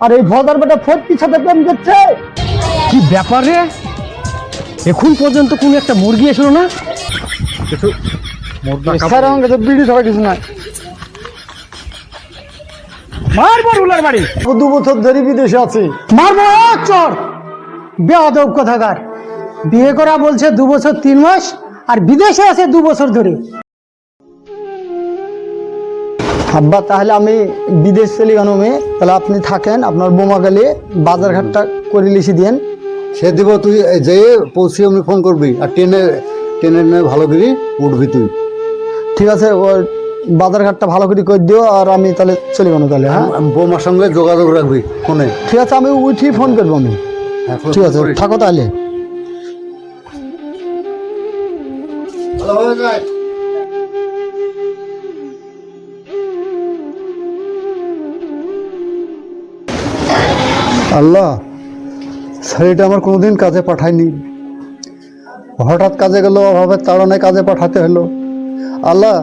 আর এই ভদার বেটা ফটকির সাথে প্রেম করছে? কি ব্যাপার রে? এখন পর্যন্ত কোন একটা মুরগি এসলো না? স্যার আমার কাছে বিড়ি ছাড়া কিছু নাই। মারবো উলার বাড়ি। ও দু বছর ধরে বিদেশে আছে। মারবো এক চর! বেয়াদব কথাকার। বিয়ে করা বলছে দু বছর তিন মাস আর বিদেশে আছে দু বছর ধরে। আব্বা তাহলে আমি বিদেশ চলে মেয়ে তাহলে আপনি থাকেন আপনার বোমা গেলে বাজার ঘাটটা করে লিখে দিয়েন। সে দিব তুই যেয়ে পৌঁছে আমি ফোন করবি আর ট্রেনে ট্রেনে নিয়ে ভালো করে উঠবি তুই। ঠিক আছে ওই বাজারঘাটটা ভালো করে করে দিও আর আমি তাহলে চলে গেল তাহলে হ্যাঁ? বৌমার সঙ্গে যোগাযোগ রাখবি ফোনে। ঠিক আছে আমি উঠি ফোন করব আমি। হ্যাঁ, ঠিক আছে। থাকো তাহলে। ভালোভাবে যাই। আল্লাহ শাড়িটা আমার কোনোদিন কাজে পাঠায়নি। হঠাৎ কাজে গেল, অভাবের তাড়নায় কাজে পাঠাতে হলো। আল্লাহ,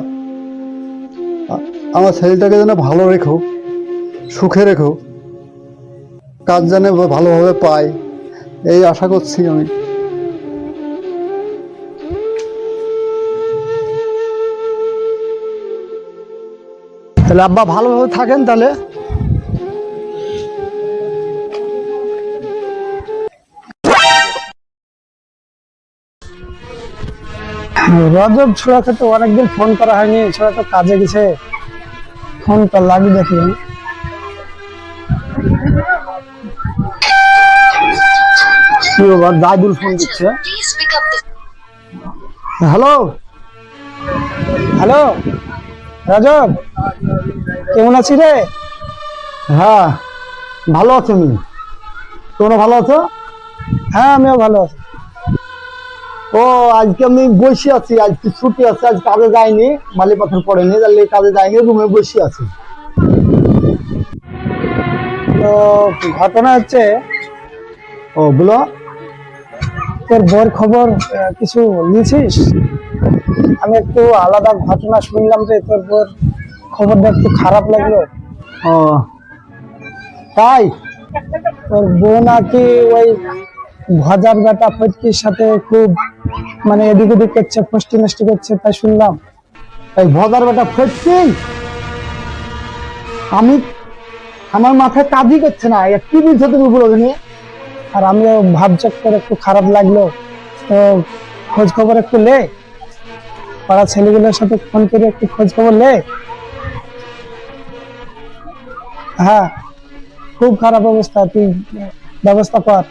আমার ছেলেটাকে যেন ভালো রেখো, সুখে রেখো, কাজ যেন ভালোভাবে পাই এই আশা করছি আমি। তাহলে আব্বা ভালোভাবে থাকেন তাহলে? রজব ছোড়াকে তো অনেকদিন ফোন করা হয়নি ছোড়া তো কাজে গেছে। ফোনটা লাগি দেখি। দাদুর ফোন দিচ্ছে? হ্যালো? হ্যালো? রাজব? কেমন আছি রে? হ্যাঁ ভালো আছো তুমি তোমরা ভালো আছো? হ্যাঁ আমিও ভালো আছি। ও আজকে আমি বসে আছি আজকে ছুটি আছে আজ কাজে যাইনি মালি পাথর পড়েনি তাহলে কাজে যাইনি রুমে বসে আছি। তো ঘটনা হচ্ছে ও বলো। তোর বর খবর কিছু নিয়েছিস? আমি একটু আলাদা ঘটনা শুনলাম যে তোর বর খবরটা একটু খারাপ লাগল। ও। তাই? তোর বউ নাকি ওই ভজার বেটা ফটকির সাথে খুব মানে এদিক ওদিক করছে, ফষ্টি নষ্টি করছে, তাই শুনলাম। এই ভজার বেটা ফটকি আমি, আমার মাথায় কাজই করছে না। কি বলছো তুমি বলো আর আমিও ভাবচক করে একটু খারাপ লাগল। তো খোঁজ খবর একটু লে। পাড়া ছেলেগুলোর সাথে ফোন করে একটু খোঁজ খবর লে। হ্যাঁ খুব খারাপ অবস্থা, তুই ব্যবস্থা কর।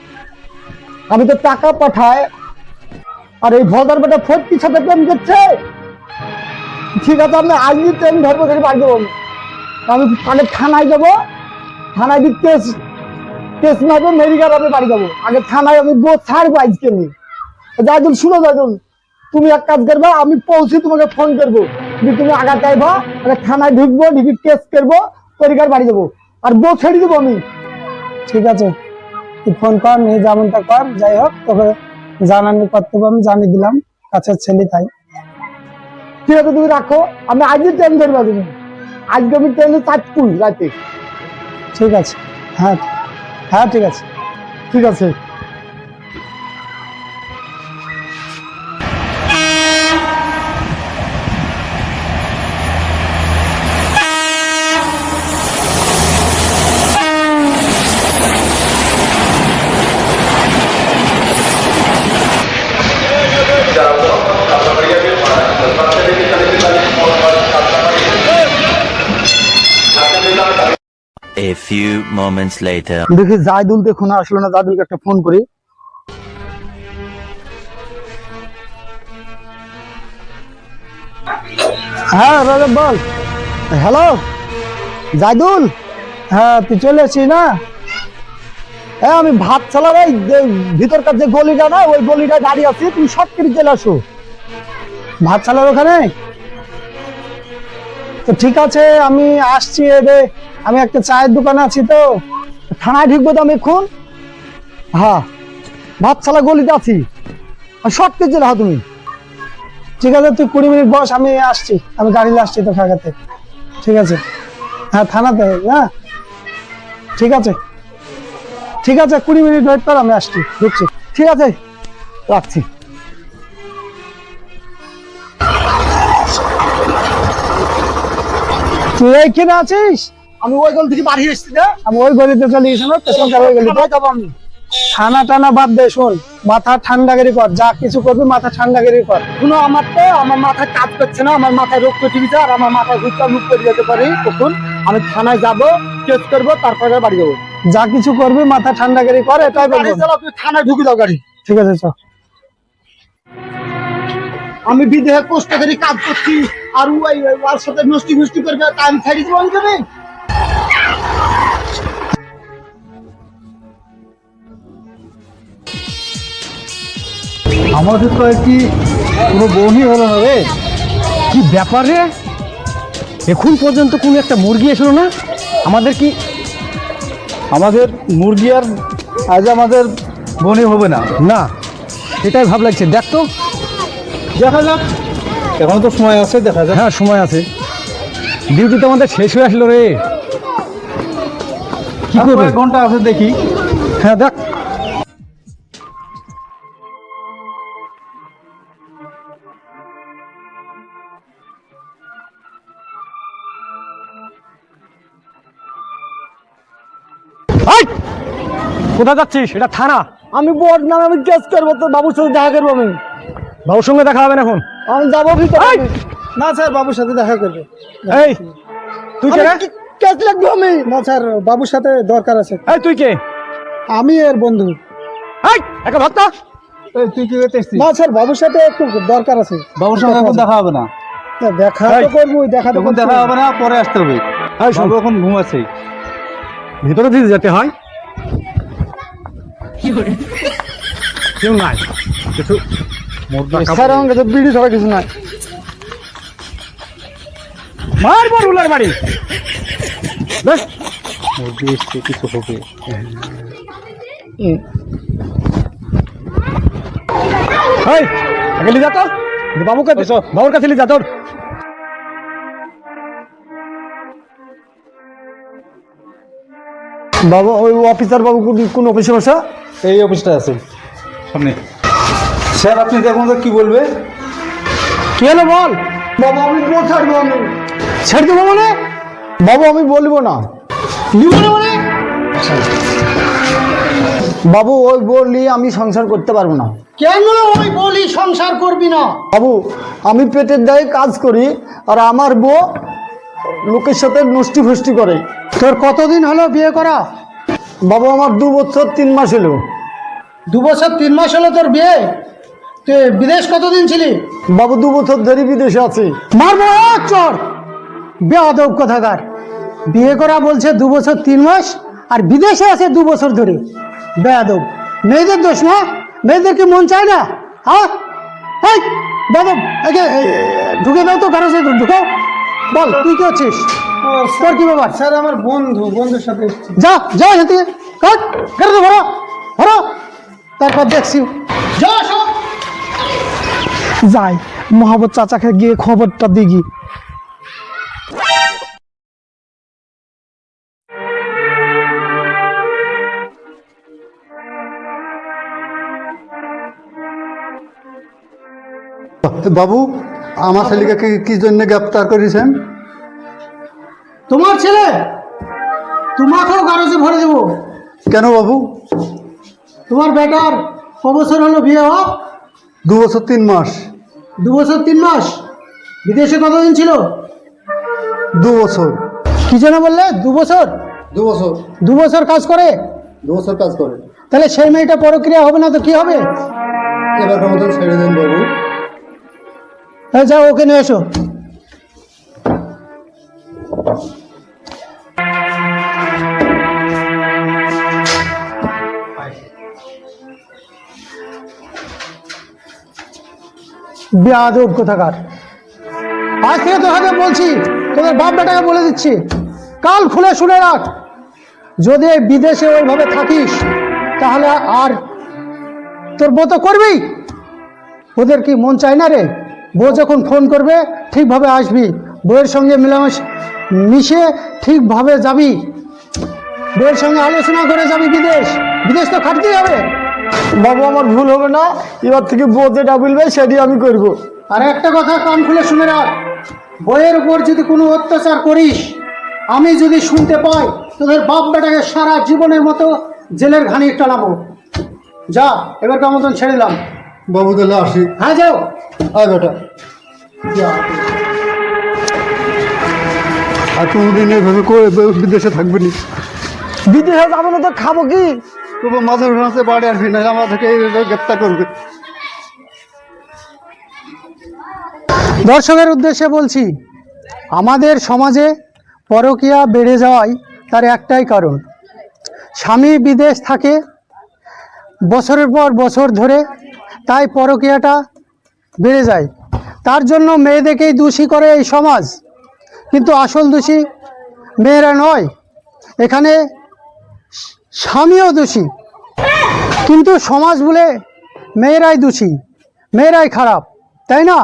আমি তো টাকা পাঠাই। আর এই ভদার বেটা ফোরটির সাথে প্রেম করছে? ঠিক আছে আমি আজকে ট্রেন ধরবো বাড়ি দেবো। আমি আগে থানায় যাব। থানায় দিয়ে কেস কেস মারবো মেডিকেল আমি বাড়ি যাব। আগে থানায় আমি বউ ছাড়বো আজকে নিয়ে জায়দুল শুনো জায়দুল তুমি এক কাজ করবা, আমি পৌঁছে তোমাকে ফোন করব। তুমি আগাতে চাইবা আগে থানায় ঢুকবো, ঢুকি কেস করব, পরিকার বাড়ি যাব। আর বউ ছেড়ে দেবো আমি। ঠিক আছে, তুই ফোন কর, নিয়ে যেমনটা কর, যাই হোক, তোকে জানানোর কর্তব্য আমি জানিয়ে দিলাম। কাছের ছেলে তাই। ঠিক আছে, তুমি রাখো। আমি আজকে ট্রেন ধরবো তুমি আজকে আমি ট্রেনে চাঁদপুর রাতে। ঠিক আছে। হ্যাঁ হ্যাঁ ঠিক আছে। ঠিক আছে। A few moments later. দেখি দেখুন, আসলো না একটা ফোন করি। হ্যাঁ বল। হ্যালো? হ্যাঁ তুই চলে না? হ্যাঁ আমি ভাত চালার এই ভিতরকার যে গলিটা না, ওই গলিটা গাড়ি আছে, তুমি সব কেটে চলে আসো। ভাত চালার ওখানে? তো ঠিক আছে, আমি আসছি এবে আমি একটা চায়ের দোকানে আছি তো, থানায় ঢুকবো তো আমি এখন? হ্যাঁ ভাতশালা গলিতে আছি। শর্ট কেজি রাখো তুমি। ঠিক আছে, তুই কুড়ি মিনিট বস, আমি আসছি। আমি গাড়ি আসছি তো ফাঁকাতে ঠিক আছে? হ্যাঁ থানাতে না ঠিক আছে? ঠিক আছে, কুড়ি মিনিট ওয়েট কর, আমি আসছি, ঢুকছি। ঠিক আছে? রাখছি। তুই এইখানে আছিস? আমি ওই গলি থেকে বাড়ি এসছি না। আমি ওই গলিতে চলে গেছি না পেছনকার ওই গলিতে। যাব আমি। ঠানা টানা বাদ দে শোন মাথা ঠান্ডাগিরি কর যা কিছু করবি মাথা ঠান্ডাগিরি কর। শুনো আমার তো আমার মাথায় কাজ করছে না আমার মাথায় রোগ প্রতিবিধা আর আমার মাথায় হুচ্চা মুখ করে যেতে পারি তখন আমি থানায় যাব কেস করব তারপরে বাড়ি যাব। যা কিছু করবি মাথা ঠান্ডাগিরি কর এটাই বলব। তুই থানায় ঢুকে দাও গাড়ি। ঠিক আছে চল আমি বিদেহে কষ্ট করে কাজ করছি আর ওই ওই ওর সাথে নষ্টি মুষ্টি করবে আমি ছাড়ি জীবন যাবে আমাদের তো আর কি কোনো বোনই হলো না রে। কি ব্যাপার রে? এখন পর্যন্ত কোনো একটা মুরগি এসলো না? আমাদের কি আমাদের মুরগি আর আজ আমাদের বোনই হবে না। না এটাই ভাব লাগছে। দেখ তো। দেখা যাক। এখন তো সময় আছে দেখা যাক। হ্যাঁ সময় আছে। ডিউটি তো আমাদের শেষ হয়ে আসলো রে। কি করবে? ঘণ্টা আছে দেখি। হ্যাঁ দেখ। কোথায় যাচ্ছিস? এটা থানা। আমি বোর্ড নামে আমি কেস করব তো বাবুর সাথে দেখা করব আমি। বাবুর সঙ্গে দেখা হবে না এখন? আমি যাব! না স্যার বাবুর সাথে দেখা করবে। এই! তুই কে রে? কেস লাগবে আমি। না স্যার বাবুর সাথে দরকার আছে। এই তুই কে? আমি এর বন্ধু। এই একা ভাত্তা এই, তুই কি করতে না স্যার বাবুর সাথে একটু দরকার আছে। বাবুর সঙ্গে এখন দেখা হবে না। দেখা তো করবোই দেখা তো দেখা হবে না পরে আসতে হবে। এই বাবু এখন ঘুমাচ্ছে ভিতরে দিতে যেতে হয়। কেউ নাই। কিছু স্যার আমার কাছে বিড়ি ছাড়া কিছু নাই। মার মার উলার বাড়ি। বেশ। মুরগি এসছে কিছু হবে এই আগে নিয়ে তো। বাবুকে বাবুর কাছে যা তোর। বাবু ওই অফিসার বাবু কোন- কোন অফিসে বসা? এই অফিসটা আছে। সামনে। স্যার আপনি দেখুন তো কি বলবে। কি হলো বল? বাবু আমি বল ছাড়বো আমি। ছেড়ে দেবো মানে? বাবু আমি বলব না। নিব না মানে? বাবু ওই বললি আমি সংসার করতে পারব না। কেন ওই বলি সংসার করবি না? বাবু আমি পেটের দায়ে কাজ করি আর আমার বউ লোকের সাথে নষ্টি ফষ্টি করে। তোর কতদিন হলো বিয়ে করা? বাবু আমার দু বছর তিন মাস হলো। দু বছর তিন মাস হলো তোর বিয়ে? তুই বিদেশ কতদিন ছিলি? বাবু দু বছর ধরে বিদেশে আছে। মারবো এক চর। বেয়াদব কথাকার। বিয়ে করা বলছে দু বছর তিন মাস আর বিদেশে আছে দু বছর ধরে। বেয়াদব। মেয়েদের দোষ না মেয়েদের কি মন চায় না? হ্যাঁ এই বেয়াদব একে ঢুকে দাও তো কারও সাথে ঢুকাও বল তুই কি হচ্ছিস তোর কি ব্যাপার? স্যার আমার বন্ধু বন্ধুর সাথে যা যা এখান থেকে। কাট কেটে ভরো ভরো তারপর দেখছি। যা যাই মহাবত চাচাকে গিয়ে খবরটা দিগি। বাবু আমার ছেলেকে কি কি জন্য গ্রেপ্তার করেছেন? তোমার ছেলে? তোমাকেও গারজে ভরে দেবো। কেন বাবু? তোমার বেটার ক বছর হলো বিয়ে হওয়া দু বছর তিন মাস। দু বছর তিন মাস? বিদেশে কতদিন ছিল? দু বছর কি যেন বললে? দু বছর দু বছর দু বছর কাজ করে? দু বছর কাজ করে। তাহলে সেই মেয়েটা প্রক্রিয়া হবে না তো কি হবে? এবার মতন ছেড়ে দেন বাবু। হ্যাঁ যাও ওকে নিয়ে এসো। বেয়াদব কোথাকার। আজ থেকে তোকে বলছি, তোদের বাপ বেটাকে বলে দিচ্ছি, কাল খুলে শুনে রাখ। যদি বিদেশে ওইভাবে থাকিস, তাহলে আর তোর বউ তো করবি ওদের কি মন চায় না রে? বউ যখন ফোন করবে, ঠিকভাবে আসবি। বউয়ের সঙ্গে মিলামেশ, মিশে ঠিকভাবে যাবি। বউয়ের সঙ্গে আলোচনা করে যাবি বিদেশ। বিদেশ তো খাটতেই হবে। বাবু আমার ভুল হবে না। এবার থেকে বউ যেটা বলবে সেটি আমি করব। আর একটা কথা কান খুলে শুনে রাখ। বইয়ের উপর যদি কোনো অত্যাচার করিস আমি যদি শুনতে পাই তোদের বাপ বেটাকে সারা জীবনের মতো জেলের ঘানি টানাবো। যা এবারকার মতন ছেড়ে দিলাম। বাবু তাহলে আসি। হ্যাঁ যাও। আয় বেটা। আর কোনোদিন এইভাবে করে বিদেশে থাকবে নি। বিদেশে যাব না তো খাব কি? তবু মাঝে মাঝে বাড়ি আসবি না আমাদেরকে গ্রেপ্তার করবে। দর্শকের উদ্দেশ্যে বলছি, আমাদের সমাজে পরকিয়া বেড়ে যাওয়ায় তার একটাই কারণ। স্বামী বিদেশ থাকে, বছরের পর বছর ধরে তাই পরকীয়াটা বেড়ে যায়। তার জন্য মেয়েদেরকেই দোষী করে এই সমাজ। কিন্তু আসল দোষী মেয়েরা নয়। এখানে স্বামীও দোষী। কিন্তু সমাজ বলে মেয়েরাই দোষী মেয়েরাই খারাপ তাই না?